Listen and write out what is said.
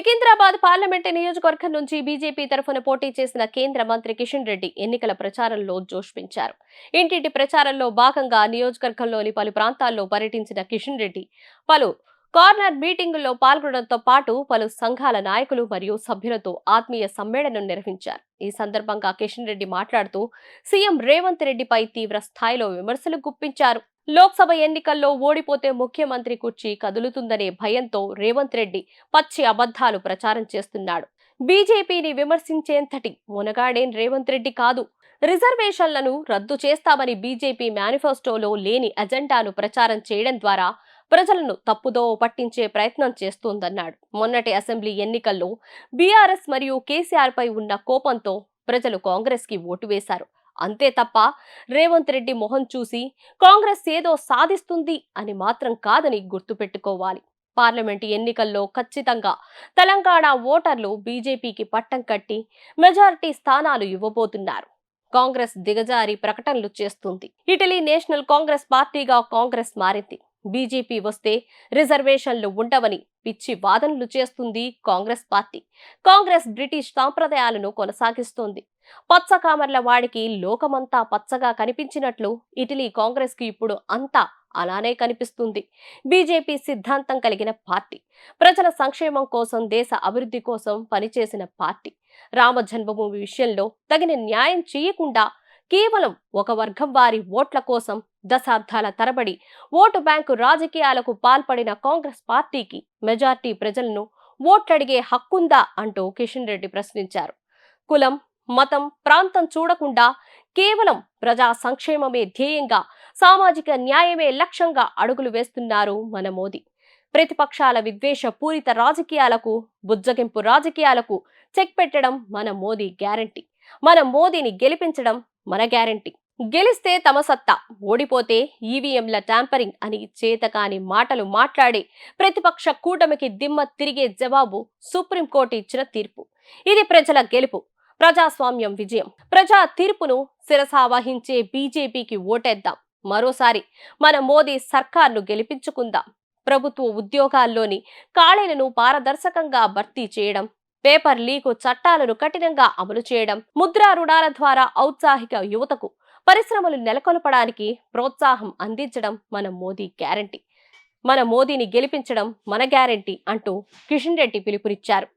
Secunderabad parliament నియోజకవర్గం నుంచి BJP తరఫున పోటీ చేసిన కేంద్ర మంత్రి కిషన్ రెడ్డి ఎన్నికల ప్రచారంలో జోష్ పెంచారు ఇంటింటి ప్రచారంలో భాగంగా నియోజకవర్గంలోని పలు ప్రాంతాల్లో పర్యటించిన కిషన్ రెడ్డి పలు కార్నర్ మీటింగుల్లో పాల్గొనడంతో పాటు పలు సంఘాల నాయకులు మరియు సభ్యులతో ఆత్మీయ సమ్మేళనం నిర్వహించారు. ఈ సందర్భంగా కిషన్ రెడ్డి మాట్లాడుతూ సీఎం రేవంత్ రెడ్డిపై తీవ్ర స్థాయిలో విమర్శలు గుప్పించారు. లోక్సభ ఎన్నికల్లో ఓడిపోతే ముఖ్యమంత్రి కుర్చీ కదులుతుందనే భయంతో రేవంత్ రెడ్డి పచ్చి అబద్ధాలు ప్రచారం చేస్తున్నాడు. బీజేపీని విమర్శించేంతటి మునగాడేం రేవంత్ రెడ్డి కాదు. రిజర్వేషన్లను రద్దు చేస్తామని బీజేపీ మేనిఫెస్టోలో లేని అజెండాను ప్రచారం చేయడం ద్వారా ప్రజలను తప్పుదో పట్టించే ప్రయత్నం చేస్తోందన్నాడు. మొన్నటి అసెంబ్లీ ఎన్నికల్లో బీఆర్ఎస్ మరియు కేసీఆర్ పై ఉన్న కోపంతో ప్రజలు కాంగ్రెస్కి ఓటు వేశారు. అంతే తప్ప రేవంత్ రెడ్డి మొహం చూసి కాంగ్రెస్ ఏదో సాధిస్తుంది అని మాత్రం కాదని గుర్తుపెట్టుకోవాలి. పార్లమెంటు ఎన్నికల్లో ఖచ్చితంగా తెలంగాణ ఓటర్లు బీజేపీకి పట్టం కట్టి మెజారిటీ స్థానాలు ఇవ్వబోతున్నారు. కాంగ్రెస్ దిగజారి ప్రకటనలు చేస్తుంది. ఇటలీ నేషనల్ కాంగ్రెస్ పార్టీగా కాంగ్రెస్ మారింది. బీజేపీ వస్తే రిజర్వేషన్లు ఉండవని పిచ్చి వాదనలు చేస్తుంది కాంగ్రెస్ పార్టీ. కాంగ్రెస్ బ్రిటిష్ సాంప్రదాయాలను కొనసాగిస్తోంది. పచ్చ కామర్ల వాడికి లోకమంతా పచ్చగా కనిపించినట్లు ఇటలీ కాంగ్రెస్కి ఇప్పుడు అంతా అలానే కనిపిస్తుంది. బీజేపీ సిద్ధాంతం కలిగిన పార్టీ. ప్రజల సంక్షేమం కోసం దేశ అభివృద్ధి కోసం పనిచేసిన పార్టీ. రామ జన్మభూమి విషయంలో తగిన న్యాయం చేయకుండా కేవలం ఒక వర్గం వారి ఓట్ల కోసం దశాబ్దాల తరబడి ఓటు బ్యాంకు రాజకీయాలకు పాల్పడిన కాంగ్రెస్ పార్టీకి మెజార్టీ ప్రజలను ఓట్లడిగే హక్కుందా అంటూ కిషన్ రెడ్డి ప్రశ్నించారు. కులం మతం ప్రాంతం చూడకుండా కేవలం ప్రజా సంక్షేమమే ధ్యేయంగా సామాజిక న్యాయమే లక్ష్యంగా అడుగులు వేస్తున్నారు మన మోదీ. ప్రతిపక్షాల విద్వేష పూరిత రాజకీయాలకు బుజ్జగింపు రాజకీయాలకు చెక్ పెట్టడం మన మోదీ గ్యారంటీ. మన మోదీని గెలిపించడం మన గ్యారంటీ. గెలిస్తే తమ సత్తా ఓడిపోతే ఈవీఎంల ట్యాంపరింగ్ అని చేతకాని మాటలు మాట్లాడి ప్రతిపక్ష కూటమికి దిమ్మ తిరిగే జవాబు సుప్రీంకోర్టు ఇచ్చిన తీర్పు. ఇది ప్రజల గెలుపు ప్రజాస్వామ్యం విజయం. ప్రజా తీర్పును శిరసావహించే బీజేపీకి ఓటేద్దాం. మరోసారి మన మోదీ సర్కార్ను గెలిపించుకుందాం. ప్రభుత్వ ఉద్యోగాల్లోని ఖాళీలను పారదర్శకంగా భర్తీ చేయడం పేపర్ లీకు చట్టాలను కఠినంగా అమలు చేయడం ముద్రా రుణాల ద్వారా ఔత్సాహిక యువతకు పరిశ్రమలు నెలకొల్పడానికి ప్రోత్సాహం అందించడం మన మోదీ గ్యారంటీ. మన మోదీని గెలిపించడం మన గ్యారంటీ అంటూ కిషన్ రెడ్డి పిలుపునిచ్చారు.